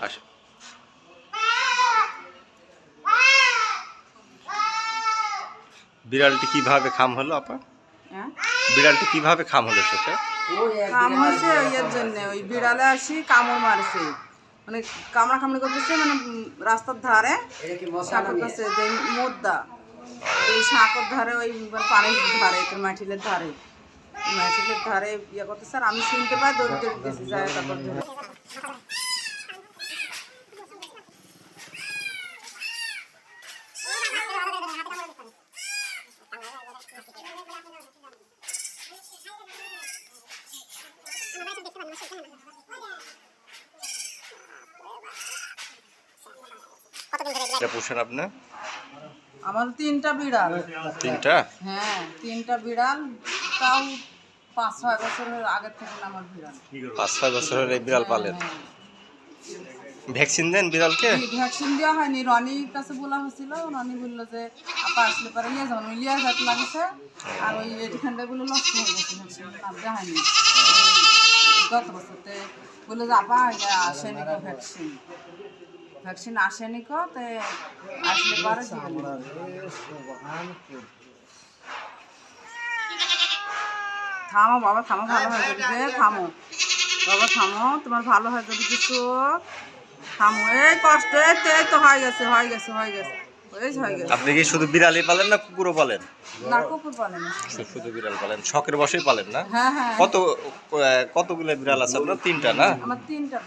আসো। বিড়ালটি কীভাবে খাম হলো আপা? হ্যাঁ? বিড়ালটি কীভাবে খাম হলো চোখে কাম হয়েছে ইয়ের জন্য ওই বিড়ালে আসি কামড় মারছে। মানে কামড়া কামড়ি করতেছে মানে রাস্তার ধারে সাঁকর কাছে যে মোদ্দা এই সাঁকর ধারে ওই মানে পানির ধারে মাটিলের ধারে। মাটিলের ধারে ইয়ে করতেছে আর আমি শুনতে পাই দৌড় দৌড় গেছি যায় তারপর এটা পোষেন আপনি? আমার তিনটা বিড়াল। তিনটা? হ্যাঁ তিনটা বিড়াল। তাও পাঁচ ছয় বছরের আগের থেকে আমার বিড়াল। পাঁচ ছয় বছরের এই বিড়াল পালেন? হ্যাঁ, ভ্যাকসিন দেন বিড়ালকে? হ্যাঁ। ভ্যাকসিন দেওয়া হয়নি। রনির কাছে বলা হয়েছিল। রনি বলল যে আপা আসলে পরে নিয়ে যাবেন ওই লিয়া যাতে লাগেছে। আর ওই এখানটা বলে নষ্ট হয়ে গেছে ভ্যাকসিন দেওয়া হয়নি। গত বছরতে বলল যে ইয়া আসেনি ভ্যাকসিন ভ্যাকসিন আসেনি কো, তে আসলে থামো বাবা, থামো, ভালো হয়ে যাবে। যে, থামো। বাবা, থামো, তোমার ভালো হয়ে যাবে, কিছু থামো। এই কষ্ট তো হয়ে গেছে হয়ে গেছে হয়ে গেছে। আপনি কি শুধু বিড়ালই পালেন না কুকুরও পালেন? না কুকুর পালে শুধু বিড়াল পালেন। শখের বসেই পালেন না? হ্যাঁ হ্যাঁ। কত কতগুলো বিড়াল আছে আপনার? তিনটা না? আমার তিনটা।